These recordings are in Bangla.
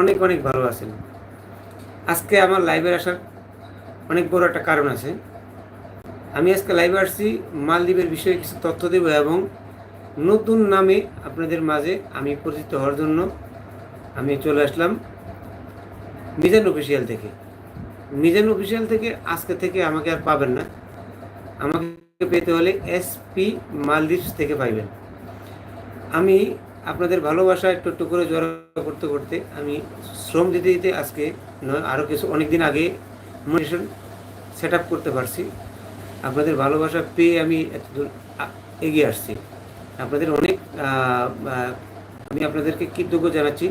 অনেক অনেক ভালো আছেন। আজকে আমার লাইভে আসার অনেক বড় একটা কারণ আছে। আমি আজকে লাইভে আসছি মালদ্বীপের বিষয়ে কিছু তথ্য দেব এবং নতুন নামে আপনাদের মাঝে আমি পরিচিত হওয়ার জন্য আমি চলে আসলাম মিজান অফিসিয়াল থেকে। মিজান অফিসিয়াল থেকে আজকে থেকে আমাকে আর পাবেন না। আমাকে পেতে হলে এসপি মালদ্বীপস থেকে পাইবেন। আমি আপনাদের ভালোবাসা একটু একটু করে জড়া করতে করতে আমি শ্রম দিতে দিতে আজকে নয় আরও কিছু অনেক দিন আগে মনিটেশন সেট আপ করতে পারছি। আপনাদের ভালোবাসা পেয়ে আমি এত দূর এগিয়ে আসছি। আপনাদের অনেক আমি আপনাদেরকে কৃতজ্ঞ জানাচ্ছি।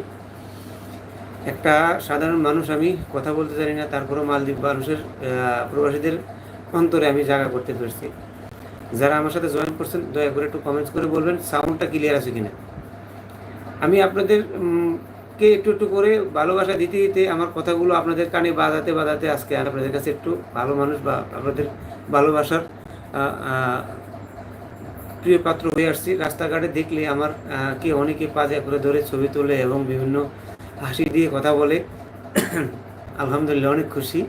একটা সাধারণ মানুষ আমি, কথা বলতে জানি না, তারপরেও মালদ্বীপ মানুষের প্রবাসীদের অন্তরে আমি জায়গা করতে পেরেছি। যারা আমার সাথে জয়েন করছেন, দয়া করে একটু কমেন্টস করে বলবেন সাউন্ডটা ক্লিয়ার আছে কিনা? আমি আপনাদের কে একটু একটু করে ভালোবাসা দিতে দিতে আমার কথাগুলো আপনাদের কানে বাজাতে বাজাতে আজকে আপনাদের কাছে একটু ভালো মানুষ বা আপনাদের ভালোবাসার প্রিয় পাত্র হয়ে আসছি। রাস্তাঘাটে দেখলে আমার কে অনেকে পাজে করে ধরে ছবি তোলে এবং বিভিন্ন হাসি দিয়ে কথা বলে। আলহামদুলিল্লাহ, অনেক খুশি,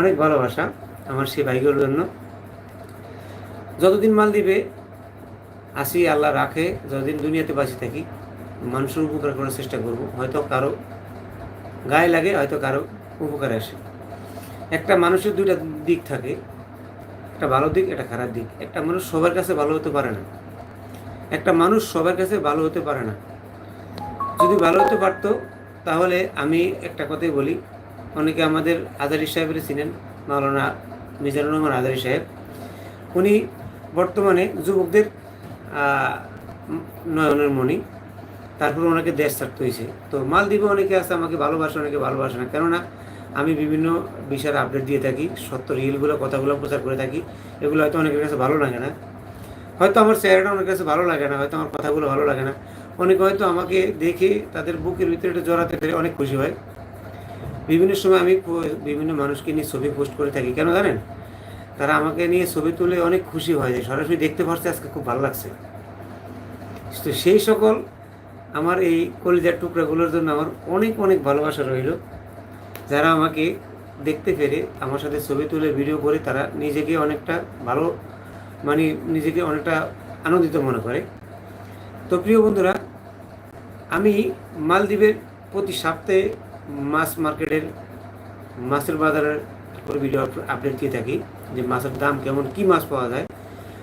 অনেক ভালোবাসা আমার সেই ভাইগুলোর জন্য। যতদিন মাল দিবে আসি আল্লাহ রাখে, যতদিন দুনিয়াতে বাঁচি থাকি মানুষের উপকার করার চেষ্টা করব। হয়তো কারও গায়ে লাগে, হয়তো কারও উপকারে আসে। একটা মানুষের দুইটা দিক থাকে। একটা ভালো দিক, একটা খারাপ দিক। একটা মানুষ সবার কাছে ভালো হতে পারে না। একটা মানুষ সবার কাছে ভালো হতে পারে না। যদি ভালো হতে পারতো, তাহলে আমি একটা কথাই বলি। অনেকে আমাদের আজারি সাহেবের চিনেন, মাওলানা মিজানুর রহমান আজারি সাহেব। উনি বর্তমানে যুবকদের নয়নের মণি। তারপর ওনাকে দেশ ছাড়তে হয়েছে। তো মালদ্বীপে অনেকে আছে, আমাকে ভালোবাসে, অনেকে ভালোবাসে না। কেননা আমি বিভিন্ন বিষয়ের আপডেট দিয়ে থাকি, সত্য রিলগুলো কথাগুলো প্রচার করে থাকি। এগুলো হয়তো অনেকের কাছে ভালো লাগে না। হয়তো আমার চেহারাটা অনেকের কাছে ভালো লাগে না, হয়তো আমার কথাগুলো ভালো লাগে না। অনেকে হয়তো আমাকে দেখে তাদের বুকের ভিতরে একটু জড়াতে পেরে অনেক খুশি হয়। বিভিন্ন সময় আমি বিভিন্ন মানুষকে নিয়ে ছবি পোস্ট করে থাকি। কেন জানেন? তারা আমাকে নিয়ে ছবি তুলে অনেক খুশি হয়। যে সরাসরি দেখতে পারছে, আজকে খুব ভালো লাগছে। তো সেই সকল আমার এই কলিজার টুকরাগুলোর জন্য আমার অনেক অনেক ভালোবাসা রইল। যারা আমাকে দেখতে পেরে আমার সাথে ছবি তুলে ভিডিও করে, তারা নিজেকে অনেকটা ভালো মানে নিজেকে অনেকটা আনন্দিত মনে করে। তো প্রিয় বন্ধুরা, আমি মালদ্বীপের প্রতি সপ্তাহে মাছ মার্কেটের, মাছের বাজারের করে ভিডিও আপ- আপডেট দিয়ে থাকি যে মাছের দাম কেমন, কি মাছ পাওয়া যায়।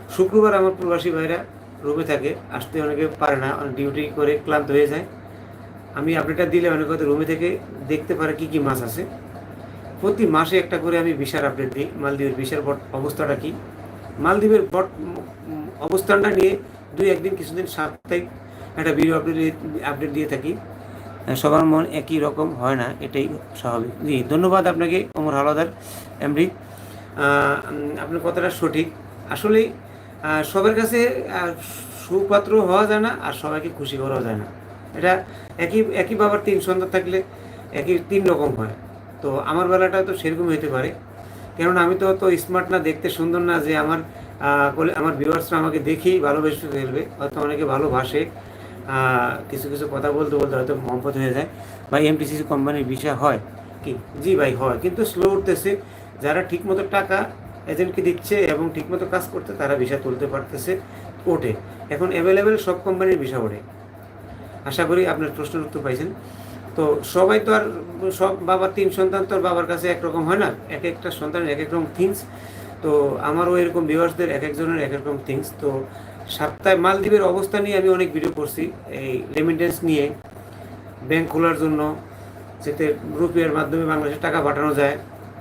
শুক্রবার আমার প্রবাসী ভাইরা রুমে থাকে, আসতে অনেকে পারে না, অনেক ডিউটি করে ক্লান্ত হয়ে যায়। আমি আপডেটটা দিলে অনেকে হয়তো রুমে থেকে, দেখতে পারে কি কি মাছ আছে। প্রতি মাসে একটা করে আমি বিশার আপডেট দিই, মালদ্বীপের বট অবস্থাটা কি। মালদ্বীপের বট অবস্থানটা নিয়ে দুই একদিন কিছুদিন সাপ্তাহিক একটা ভিডিও আপডেট আপডেট দিয়ে থাকি। সবার মন একই রকম হয় না, এটাই স্বাভাবিক। জি, ধন্যবাদ আপনাকে অমর হাওলাদার এমডি। আপনার কথাটা সঠিক। আসলে সবার কাছে সুপাত্র হওয়া যায় না, আর সবাইকে খুশি করাও যায় না। এটা একই একই বাবার তিন সন্তান থাকলে একই তিন রকম হয়। তো আমার বেলাটা তো সেরকম হতে পারে। কেননা আমি তো অত স্মার্ট না, দেখতে সুন্দর না যে আমার আমার ভিউয়ার্সরা আমাকে দেখেই ভালোবেসে ফেলবে। হয়তো অনেকে ভালোবাসে। কিছু কিছু কথা বলতে বলতে হয়তো মহব্বত হয়ে যায়। বা এমটিসিসি কোম্পানির বিষয় হয়। কি? জি ভাই, হয়। কিন্তু স্লো উঠতেছে। যারা ঠিকমতো টাকা এজেন্টকে দিচ্ছে এবং ঠিকমতো কাজ করতে তারা ভিসা তুলতে পারতেছে ওঠে এখন অ্যাভেলেবেল সব কোম্পানির ভিসা ওঠে। আশা করি আপনার প্রশ্নের উত্তর পাইছেন। তো সবাই তো আর সব বাবার তিন সন্তান তো আর বাবার কাছে একরকম হয় না। এক একটা সন্তানের এক এক রকম থিংস তো আমারও এরকম ভিউয়ার্সদের এক একজনের এক এক রকম থিংস তো সপ্তাহে মালদ্বীপের অবস্থা নিয়ে আমি অনেক ভিডিও করছি। এই রেমিটেন্স নিয়ে ব্যাংক খোলার জন্য, যাতে রুপিয়ার মাধ্যমে বাংলাদেশে টাকা পাঠানো যায়।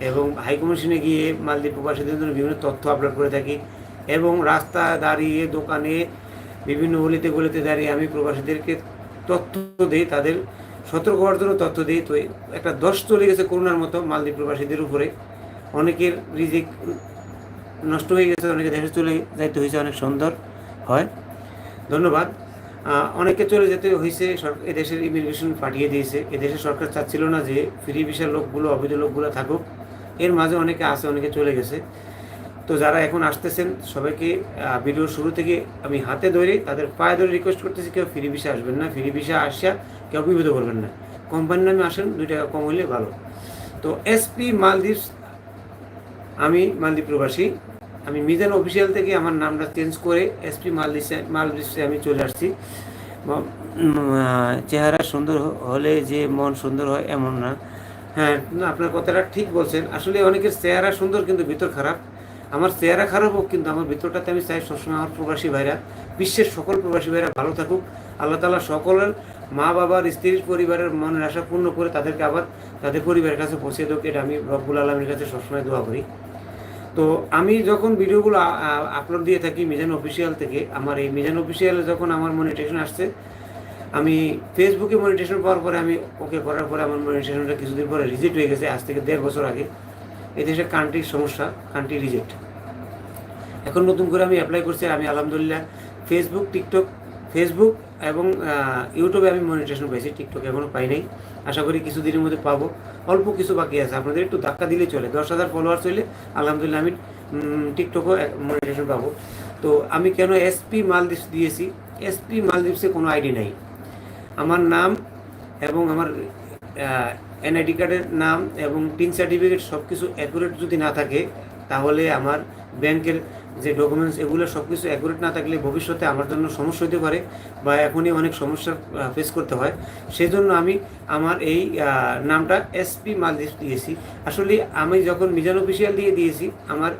এবং হাই কমিশনে গিয়ে মালদ্বীপ প্রবাসীদের জন্য বিভিন্ন তথ্য আপলোড করে থাকি এবং রাস্তা দাঁড়িয়ে, দোকানে, বিভিন্ন গলিতে গলিতে দাঁড়িয়ে আমি প্রবাসীদেরকে তথ্য দিই, তাদের সতর্ক হওয়ার জন্য তথ্য দিই। তো একটা দশ চলে গেছে করোনার মতো মালদ্বীপ প্রবাসীদের উপরে। অনেকের রিজিক নষ্ট হয়ে গেছে, অনেকে দেশে চলে যাইতে হয়েছে, অনেক সুন্দর হয়। ধন্যবাদ। অনেকে চলে যেতে হয়েছে এদেশের ইমিগ্রেশন পাঠিয়ে দিয়েছে। এদেশের সরকার চাচ্ছিল না যে ফ্রি ভিসার লোকগুলো, অবৈধ লোকগুলো থাকুক। এর মাঝে অনেকে আছে, অনেকে চলে গেছে। তো যারা এখন আসতেছেন, সবাইকে ভিডিওর শুরু থেকে আমি হাতে ধরে তাদের পায়ে ধরে রিকোয়েস্ট করতেছি, কেউ ফ্রি ভিসা আসবেন না, ফ্রি ভিসা আসা কেউ বিভেদ করবেন না। কোম্পানির নামে আসেন, দুই টাকা কম হইলে ভালো। তো এসপি মালদ্বীপ, আমি মালদ্বীপ প্রবাসী। আমি মিজান অফিসিয়াল থেকে আমার নামটা চেঞ্জ করে এসপি মালদ্বীপে মালদ্বীপসে আমি চলে আসছি। চেহারা সুন্দর হলে যে মন সুন্দর হয়, এমন না। হ্যাঁ আপনার কথাটা ঠিক বলছেন। আসলে অনেকের চেহারা সুন্দর কিন্তু ভিতর খারাপ। আমার চেহারা খারাপ হোক কিন্তু আমার ভিতরটাতে আমি চাই সবসময় আমার প্রবাসী ভাইরা, বিশ্বের সকল প্রবাসী ভাইরা ভালো থাকুক। আল্লাহ তালা সকলের মা বাবার, স্ত্রীর পরিবারের মনের আশা পূর্ণ করে তাদেরকে আবার তাদের পরিবারের কাছে পৌঁছে দেবো এটা আমি রব্বুল আলমীর কাছে সবসময় দোয়া করি। তো আমি যখন ভিডিওগুলো আপলোড দিয়ে থাকি মিজান অফিসিয়াল থেকে, আমার এই মিজান অফিসিয়ালে যখন আমার মনিটেশন আসছে আমি ফেসবুকে মনিটেশন পাওয়ার পরে আমি ওকে করার পরে আমার মনিটেশনটা কিছুদিন পরে রিজেক্ট হয়ে গেছে, আজ থেকে দেড় বছর আগে। এই দেশে কান্ট্রির সমস্যা কান্ট্রি রিজেক্ট এখন নতুন করে আমি অ্যাপ্লাই করছি, আমি আলহামদুলিল্লাহ ফেসবুক টিকটক ফেসবুক এবং ইউটিউবে আমি মনিটেশন পাইছি টিকটক এখনও পাই নাই। আশা করি কিছুদিনের মধ্যে পাবো। অল্প কিছু বাকি আছে, আপনাদের একটু ধাক্কা দিলেই চলে। দশ হাজার ফলোয়ার্স হইলে আলহামদুলিল্লাহ আমি টিকটকও মনিটেশন পাবো। তো আমি কেন এসপি মালদ্বীপস দিয়েছি? এসপি মালদ্বীপসে কোনো আইডি নাই। আমার নাম এবং আমার এনআইডি কার্ডের নাম এবং টিন সার্টিফিকেট সব কিছু অ্যাকুরেট যদি না থাকে, তাহলে আমার ব্যাংকের যে ডকুমেন্টস এগুলো সব কিছু অ্যাকুরেট না থাকলে ভবিষ্যতে আমার জন্য সমস্যা হতে পারে বা এখনই অনেক সমস্যা ফেস করতে হয়। সেই জন্য আমি আমার এই নামটা এসপি মালদ্বীপ দিয়েছি। আসলে আমি যখন মিজান অফিসিয়াল দিয়ে দিয়েছি, আমার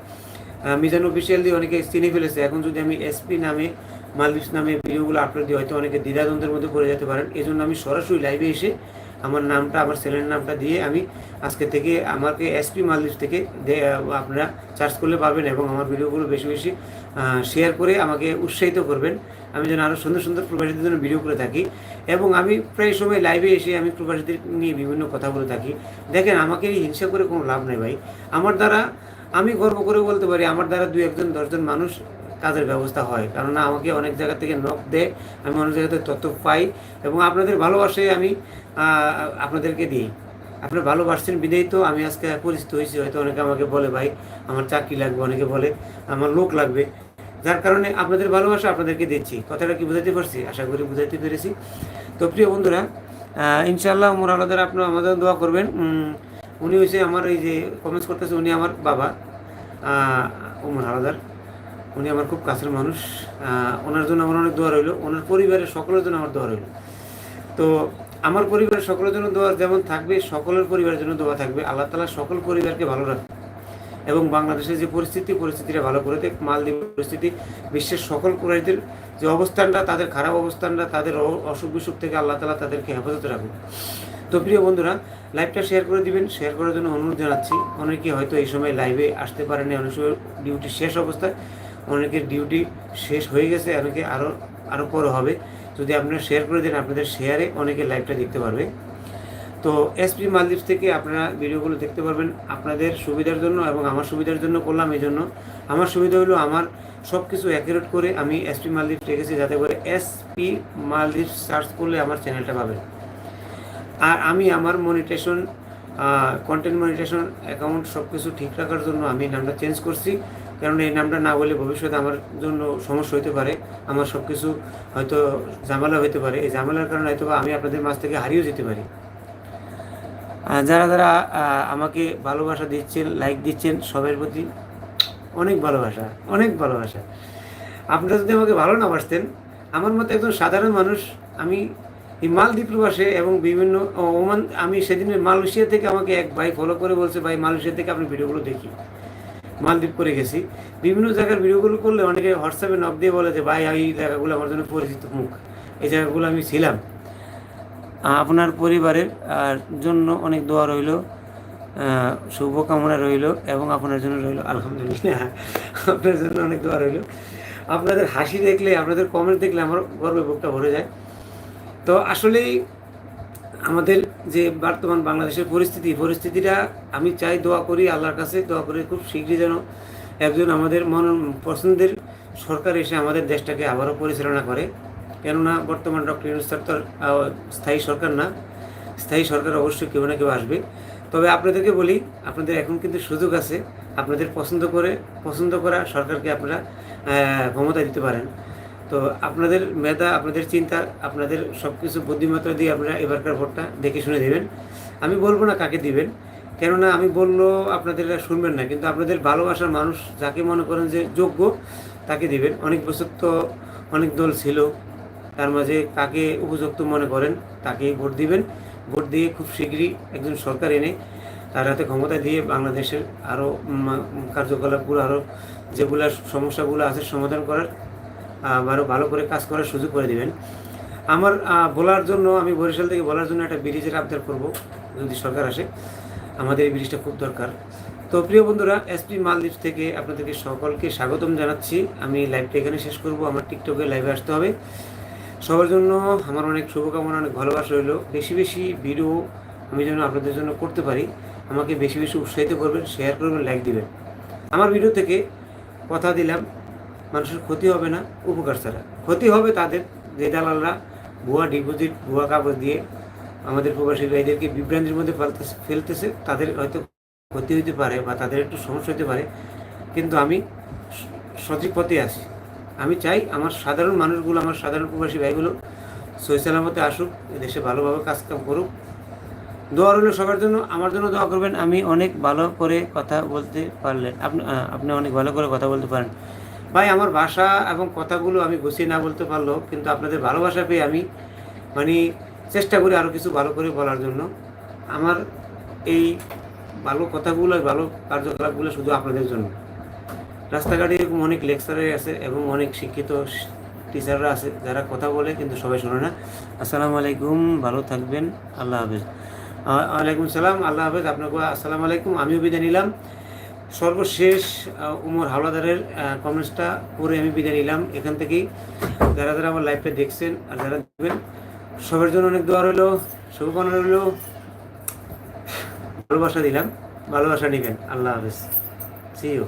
মিজান অফিসিয়াল দিয়ে অনেকে চিনে ফেলেছে। এখন যদি আমি এসপি নামে মালদ্বীপ নামে ভিডিওগুলো আপলোড দিই হয়তো অনেকে দ্বিধাদ্বন্দ্বের মধ্যে পড়ে যেতে পারেন। এই জন্য আমি সরাসরি লাইভে এসে আমার নামটা, আমার ছেলের নামটা দিয়ে আমি আজকে থেকে আমাকে এসপি মালদ্বীপ থেকে দে- আপনারা চার্জ করলে পাবেন এবং আমার ভিডিওগুলো বেশি বেশি শেয়ার করে আমাকে উৎসাহিত করবেন। আমি যেন আরও সুন্দর সুন্দর প্রবাসীদের জন্য ভিডিও করে থাকি এবং আমি প্রায় সময় লাইভে এসে আমি প্রবাসীদের নিয়ে বিভিন্ন কথা বলে থাকি। দেখেন, আমাকে হিংসা করে কোনো লাভ নেই ভাই। আমার দ্বারা আমি গর্ব করে বলতে পারি, আমার দ্বারা দুই একজন, দশজন মানুষ কাজের ব্যবস্থা হয়। কেননা আমাকে অনেক জায়গা থেকে নখ দেয়, আমি অনেক জায়গা থেকে তথ্য পাই এবং আপনাদের ভালোবাসায় আমি আপনাদেরকে দিই। আপনারা ভালোবাসছেন বিদেই তো, আমি আজকে পরিচিত হয়েছি, হয়তো অনেকে আমাকে বলে, ভাই, আমার চাকরি লাগবে, অনেকে বলে, আমার লোক লাগবে। যার কারণে আপনাদের ভালোবাসা আপনাদেরকে দিচ্ছি। কথাটা কি বুঝাতে পারছি? আশা করি বুঝাইতে পেরেছি। তো প্রিয় বন্ধুরা ইনশাল্লাহ উমর আলাদার আপনারা আমাদের দোয়া করবেন। উনি হয়েছে আমার এই যে কমেন্টস করতেছে, উনি আমার বাবা উমর আলাদার। উনি আমার খুব কাছের মানুষ। ওনার জন্য আমার অনেক দোয়া রইল। ওনার পরিবারের সকলের জন্য আমার দোয়া রইল। তো আমার পরিবারের সকলের জন্য দোয়া যেমন থাকবে, সকলের পরিবারের জন্য দোয়া থাকবে। আল্লাহ তালা সকল পরিবারকে ভালো রাখবে এবং বাংলাদেশের যে পরিস্থিতি, পরিস্থিতিটা ভালো করে দেখ, মালদ্বীপ পরিস্থিতি, বিশ্বের সকল প্রজাতির যে অবস্থানটা, তাদের খারাপ অবস্থানটা, তাদের অসুখ বিসুখ থেকে আল্লাহ তালা তাদেরকে হেফাজতে রাখুন তো প্রিয় বন্ধুরা, লাইভটা শেয়ার করে দিবেন। শেয়ার করার জন্য অনুরোধ জানাচ্ছি। অনেকে হয়তো এই সময় লাইভে আসতে পারেনি অনেক সময় ডিউটি শেষ অবস্থায়। অনেকের ডিউটি শেষ হয়ে গেছে, অনেকে আরও আরও পরে হবে। যদি আপনারা শেয়ার করে দেন, আপনাদের শেয়ারে অনেকে লাইভটা দেখতে পারবে। তো এসপি মালদ্বীপ থেকে আপনারা ভিডিওগুলো দেখতে পারবেন। আপনাদের সুবিধার জন্য এবং আমার সুবিধার জন্য করলাম এই জন্য। আমার সুবিধা হলো আমার সব কিছু অ্যাকুরেট করে আমি এসপি মালদ্বীপ রেখেছি যাতে করে এসপি মালদ্বীপ সার্চ করলে আমার চ্যানেলটা পাবেন। আর আমি আমার মনিটেশন কন্টেন্ট মনিটেশন অ্যাকাউন্ট সব কিছু ঠিক রাখার জন্য আমি নামটা চেঞ্জ করছি। কারণ এই নামটা না বলে ভবিষ্যতে আমার জন্য সমস্যা হতে পারে। আমার সব কিছু হয়তো ঝামেলা হতে পারে। এই ঝামেলার কারণে হয়তো আমি আপনাদের মাছ থেকে হারিয়েও যেতে পারি। যারা যারা আমাকে ভালোবাসা দিচ্ছেন লাইক দিচ্ছেন, সবের প্রতি অনেক ভালোবাসা অনেক ভালোবাসা। আপনারা যদি আমাকে ভালো না বাসতেন, আমার মতো একজন সাধারণ মানুষ, আমি এই মালদ্বীপ প্রবাসে এবং বিভিন্ন ওমান, আমি সেদিন মালয়েশিয়া থেকে আমাকে এক ভাই ফলো করে বলছে, ভাই, মালয়েশিয়া থেকে আপনি ভিডিওগুলো দেখি। মালদ্বীপ করে গেছি। বিভিন্ন জায়গার ভিডিওগুলো করলে অনেকে হোয়াটসঅ্যাপে নক দিয়ে বলে যে, ভাই, এই জায়গাগুলো আমার জন্য পরিচিত মুখ। এই জায়গাগুলো আমি ছিলাম। আপনার পরিবারের আর জন্য অনেক দোয়া রইল শুভকামনা রইল এবং আপনার জন্য রইল আলহামদুলিল্লাহ। আপনার জন্য অনেক দোয়া রইল। আপনাদের হাসি দেখলে, আপনাদের কমেন্ট দেখলে আমার গর্বে বুকটা ভরে যায়। তো আসলেই আমাদের যে বর্তমান বাংলাদেশের পরিস্থিতি, পরিস্থিতিটা আমি চাই দোয়া করি, আল্লাহর কাছে দোয়া করি খুব শীঘ্রই যেন একজন আমাদের মন পছন্দের সরকার এসে আমাদের দেশটাকে আবারও পরিচালনা করে। কেননা বর্তমান ডক্টর ইউনুস স্যার তো স্থায়ী সরকার না। স্থায়ী সরকার অবশ্যই কেউ না কেউ আসবে। তবে আপনাদেরকে বলি, আপনাদের এখন কিন্তু সুযোগ আছে। আপনাদের পছন্দ করে, পছন্দ করা সরকারকে আপনারা ক্ষমতা দিতে পারেন। তো আপনাদের মেধা, আপনাদের চিন্তা, আপনাদের সব কিছু বুদ্ধিমত্তা দিয়ে আপনারা এবারকার ভোটটা দেখে শুনে দেবেন আমি বলব না কাকে দিবেন, কেননা আমি বলল আপনাদের শুনবেন না, কিন্তু আপনাদের ভালোবাসার মানুষ যাকে মনে করেন যে যোগ্য, তাকে দিবেন। অনেক বছর তো অনেক দল ছিল, তার মাঝে কাকে উপযুক্ত মনে করেন, তাকেই ভোট দিবেন। ভোট দিয়ে খুব শীঘ্রই একজন সরকার এনে তার হাতে ক্ষমতা দিয়ে বাংলাদেশের আরও কার্যকলাপগুলো আরও যেগুলো সমস্যাগুলো আছে সমাধান করার আরও ভালো করে কাজ করার সুযোগ করে দেবেন। আমার বলার জন্য, আমি বরিশাল থেকে বলার জন্য একটা ব্রিজের আবদার করব, যদি সরকার আসে। আমাদের এই ব্রিজটা খুব দরকার। তো প্রিয় বন্ধুরা, এসপি মালদ্বীপ থেকে আপনাদেরকে সকলকে স্বাগতম জানাচ্ছি। আমি লাইভটা এখানে শেষ করব, আমার টিকটকে লাইভে আসতে হবে। সবার জন্য আমার অনেক শুভকামনা, অনেক ভালোবাসা রইল। বেশি বেশি ভিডিও আমি যেন আপনাদের জন্য করতে পারি, আমাকে বেশি বেশি উৎসাহিত করবেন শেয়ার করবেন লাইক দিবেন। আমার ভিডিও থেকে কথা দিলাম। মানুষের ক্ষতি হবে না, উপকার ছাড়া। ক্ষতি হবে তাদের, যে দালালরা ভুয়া ডিপোজিট ভুয়া কাগজ দিয়ে আমাদের প্রবাসী ভাইদেরকে বিভ্রান্তির মধ্যে ফেলতেছে ফেলতেছে, তাদের হয়তো ক্ষতি হতে পারে বা তাদের একটু সমস্যা হতে পারে। কিন্তু আমি সঠিক পথে আছি। আমি চাই আমার সাধারণ মানুষগুলো, আমার সাধারণ প্রবাসী ভাইগুলো সহি সালামতে আসুক দেশে ভালোভাবে কাজ কাম করুক। দোয়া রইল সবার জন্য, আমার জন্য দোয়া করবেন। আমি অনেক ভালো করে কথা বলতে পারলেন আপনি আপনি অনেক ভালো করে কথা বলতে পারেন। ভাই, আমার ভাষা এবং কথাগুলো আমি গুছিয়ে না বলতে পারলেও কিন্তু আপনাদের ভালোবাসা পেয়ে আমি মানে চেষ্টা করি আরও কিছু ভালো করে বলার জন্য। আমার এই ভালো কথাগুলো ভালো কার্যকলাপগুলো শুধু আপনাদের জন্য। রাস্তাঘাটে এরকম অনেক লেকচারার আছে এবং অনেক শিক্ষিত টিচাররা আছে, যারা কথা বলে কিন্তু সবাই শোনে না। আসসালামু আলাইকুম, ভালো থাকবেন, আল্লাহ হাফেজ। ওয়ালাইকুম সালাম, আল্লাহ হাফেজ, আপনাকে আসসালামু আলাইকুম, আমিও বিদায় নিলাম। সর্বশেষ উমর হাওলাদারের কমেন্টসটা পরে আমি বিদায় নিলাম। এখান থেকেই যারা যারা আমার লাইফটা দেখছেন আর যারা দেখবেন, সবার জন্য অনেক দোয়া রইল, শুভকামনা রইল। ভালোবাসা দিলাম, ভালোবাসা নেবেন। আল্লাহ হাফেজ। C you